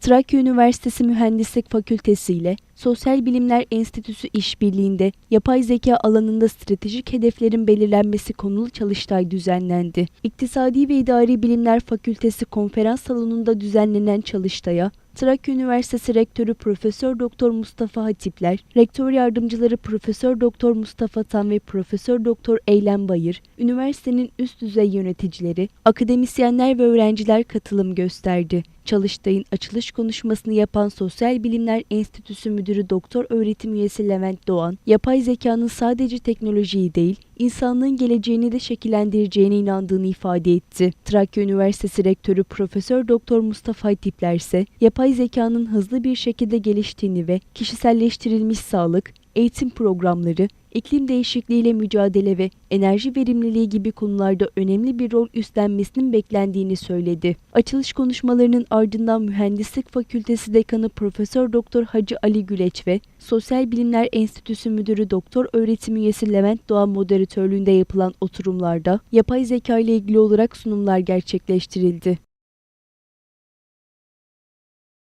Trakya Üniversitesi Mühendislik Fakültesi ile Sosyal Bilimler Enstitüsü işbirliğinde yapay zeka alanında stratejik hedeflerin belirlenmesi konulu çalıştay düzenlendi. İktisadi ve İdari Bilimler Fakültesi konferans salonunda düzenlenen çalıştaya Trakya Üniversitesi Rektörü Profesör Doktor Mustafa Hatipler, Rektör Yardımcıları Profesör Doktor Mustafa Tan ve Profesör Doktor Eylem Bayır, üniversitenin üst düzey yöneticileri, akademisyenler ve öğrenciler katılım gösterdi. Çalıştay'ın açılış konuşmasını yapan Sosyal Bilimler Enstitüsü Müdürü Doktor Öğretim Üyesi Levent Doğan, yapay zekanın sadece teknolojiyi değil, insanlığın geleceğini de şekillendireceğine inandığını ifade etti. Trakya Üniversitesi Rektörü Profesör Doktor Mustafa Hatipler ise yapay zekanın hızlı bir şekilde geliştiğini ve kişiselleştirilmiş sağlık, eğitim programları, iklim değişikliğiyle mücadele ve enerji verimliliği gibi konularda önemli bir rol üstlenmesinin beklendiğini söyledi. Açılış konuşmalarının ardından Mühendislik Fakültesi Dekanı Profesör Doktor Hacı Ali Güleç ve Sosyal Bilimler Enstitüsü Müdürü Doktor Öğretim Üyesi Levent Doğan moderatörlüğünde yapılan oturumlarda yapay zeka ile ilgili olarak sunumlar gerçekleştirildi.